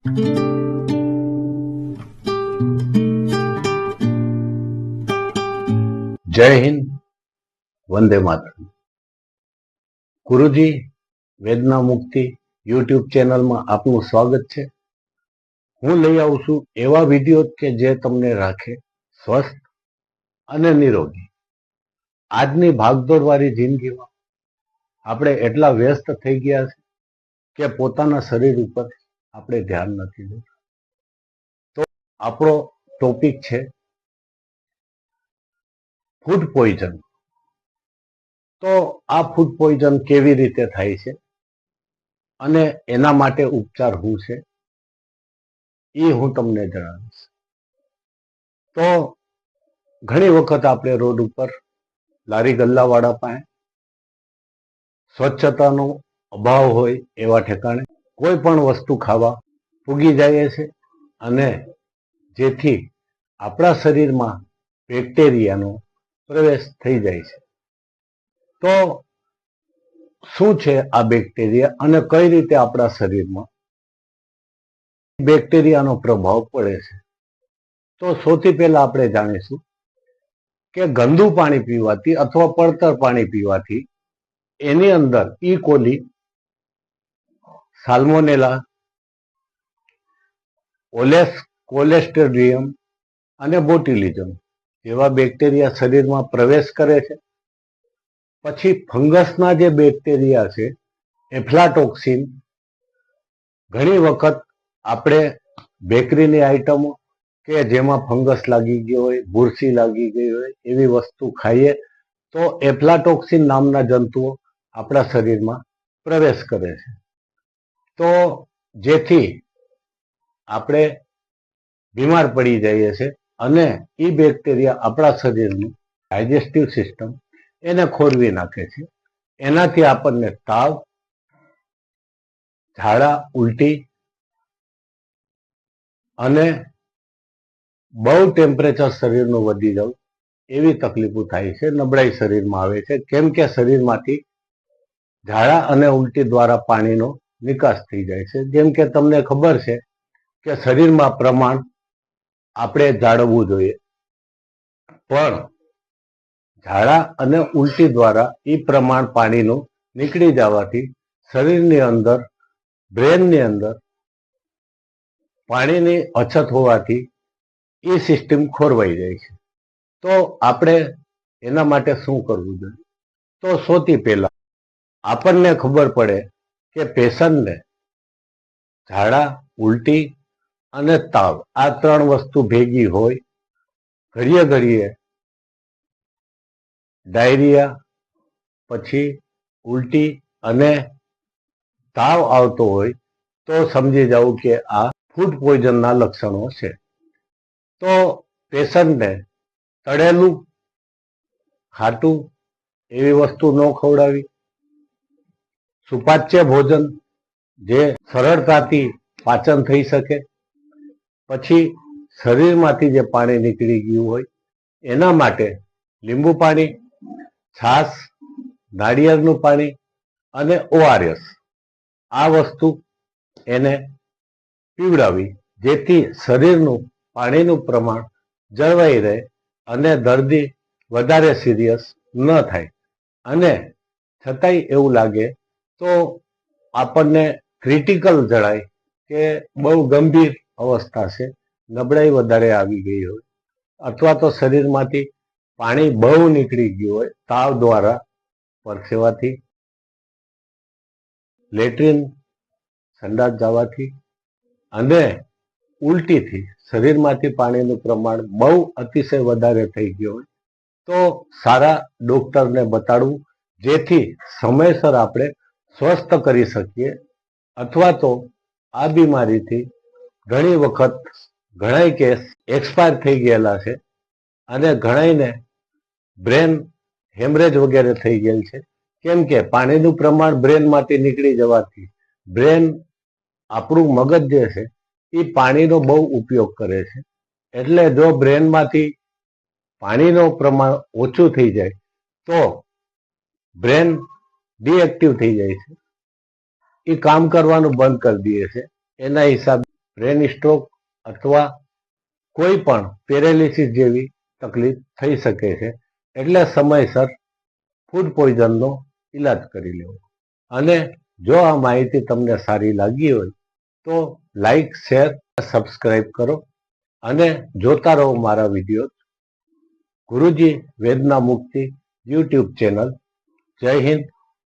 જય હિન્દ, વંદે માતરમ. ગુરુજી, વેદના મુક્તિ યુટ્યુબ ચેનલમાં આપનું સ્વાગત છે. હું લઈ આવું છું એવા વીડિયો કે જે તમને રાખે સ્વસ્થ અને નિરોગી. આજની ભાગદોડવાળી જિંદગીમાં આપણે એટલા વ્યસ્ત થઈ ગયા છે કે પોતાના શરીર ઉપર આપણે ધ્યાન નથી દેતા. તો આપણો ટોપિક છે ફૂડ પોઈઝન તો આ ફૂડ પોઈઝન કેવી રીતે થાય છે અને એના માટે ઉપચાર શું છે એ હું તમને જણાવીશ. તો ઘણી વખત આપણે રોડ ઉપર લારી ગલ્લાવાળા પાસે સ્વચ્છતાનો અભાવ હોય એવા ઠેકાણે કોઈ પણ વસ્તુ ખાવા પૂગી જાય છે અને જેથી આપણા શરીરમાં બેક્ટેરિયાનો પ્રવેશ થઈ જાય છે. તો શું છે આ બેક્ટેરિયા અને કઈ રીતે આપણા શરીરમાં બેક્ટેરિયાનો પ્રભાવ પડે છે? તો સૌથી પહેલા આપણે જાણીશું કે ગંદુ પાણી પીવાથી અથવા પડતર પાણી પીવાથી એની અંદર ઈ કોલી સાલ્મોનેલા, ઓલેસ કોલેસ્ટેરિયમ અને બોટિલિઝમ જેવા બેક્ટેરિયા શરીરમાં પ્રવેશ કરે છે. પછી ફંગસના જે બેક્ટેરિયા છે, એફ્લાટોક્સિન, ઘણી વખત આપણે બેકરીની આઈટમો કે જેમાં ફંગસ લાગી ગયો હોય બુરસી લાગી ગઈ હોય, એવી વસ્તુ ખાઈએ તો એફ્લાટોક્સિન નામના જંતુઓ આપણા શરીરમાં પ્રવેશ કરે છે. તો જેથી આપણે બીમાર પડી જઈએ છીએ અને એ બેક્ટેરિયા આપણા શરીરનું ડાયજેસ્ટિવ સિસ્ટમ એને ખોરવી નાખે છે. એનાથી આપણને તાવ, ઝાડા, ઉલટી અને બહુ ટેમ્પરેચર શરીરનું વધી જવું એવી તકલીફો થાય છે, નબળાઈ શરીરમાં આવે છે. કેમ કે શરીરમાંથી ઝાડા અને ઉલટી દ્વારા પાણીનો નિકાસ થઈ જાય છે. જેમ કે તમને ખબર છે કે શરીરમાં પ્રમાણ આપણે જાળવવું જોઈએ. પણ ઝાડા અને ઉલટી દ્વારા એ પ્રમાણ પાણીનું નીકળી જવાથી શરીરની અંદર, બ્રેનની અંદર પાણીની અછત હોવાથી એ સિસ્ટમ ખોરવાઈ જાય છે. તો આપણે એના માટે શું કરવું જોઈએ? તો સૌથી પહેલા આપણને ખબર પડે કે પેશન્ટને ઝાડા, ઉલટી અને તાવ. આ ત્રણ વસ્તુ ભેગી હોય, ઘડીએ ઘડીએ ડાયરિયા, પછી ઉલટી અને તાવ આવતો હોય, તો સમજી જવું કે આ ફૂડ પોઈઝનના લક્ષણો છે. તો પેશન્ટને તળેલું, ખાટું એવી વસ્તુ ન ખવડાવી. સુપાચ્ય ભોજન જે સરળતાથી પાચન થઈ શકે. પછી શરીરમાંથી જે પાણી નીકળી ગયું હોય, એના માટે લીંબુ પાણી, છાશ, નાળિયેરનું પાણી અને ઓઆરએસ. આ વસ્તુ એને પીવડાવી, જેથી શરીરનું પાણીનું પ્રમાણ જળવાઈ રહે અને દર્દી વધારે સિરિયસ ન થાય. અને છતાંય એવું લાગે તો આપણને ક્રિટિકલ જણાય કે બહુ ગંભીર અવસ્થા છે. નબળાઈ વધારે આવી ગઈ હોય અથવા તો શરીરમાંથી પાણી બહુ નીકળી ગયું હોય તાવ દ્વારા પરસેવાથી, લેટ્રિન સંડાસ જવાથી અને ઉલટીથી શરીરમાંથી પાણીનું પ્રમાણ બહુ અતિશય વધારે થઈ ગયું હોય તો સારા ડોક્ટરને બતાડવું, જેથી સમયસર આપણે સ્વસ્થ કરી શકીએ અથવા તો આ બીમારીથી ઘણી વખત ઘણાય કેસ એક્સપાયર થઈ ગયેલા છે અને ઘણાયને બ્રેન હેમરેજ વગેરે થઈ ગયેલ છે. કેમ કે પાણીનું પ્રમાણ બ્રેનમાંથી નીકળી જવાથી બ્રેન આપણું મગજ જે છે એ પાણીનો બહુ ઉપયોગ કરે છે. એટલે જો બ્રેનમાંથી પાણીનું પ્રમાણ ઓછું થઈ જાય તો બ્રેન ડીએક્ટિવ થઈ જાય છે. એ કામ કરવાનું બંધ કરી દે છે. એના હિસાબે બ્રેન સ્ટ્રોક અથવા કોઈ પણ પેરેલિસિસ જેવી તકલીફ થઈ શકે છે. એટલે સમયસર ફૂડ પોઈઝનનો ઈલાજ કરી લેવો. અને જો આ માહિતી તમને સારી લાગી હોય તો લાઈક શેર સબસ્ક્રાઈબ કરો. અને જોતા રહો મારા વીડિયો ગુરુજી વેદના મુક્તિ યુટ્યુબ ચેનલ. જય હિન્દ.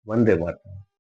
વંદે માતરમ.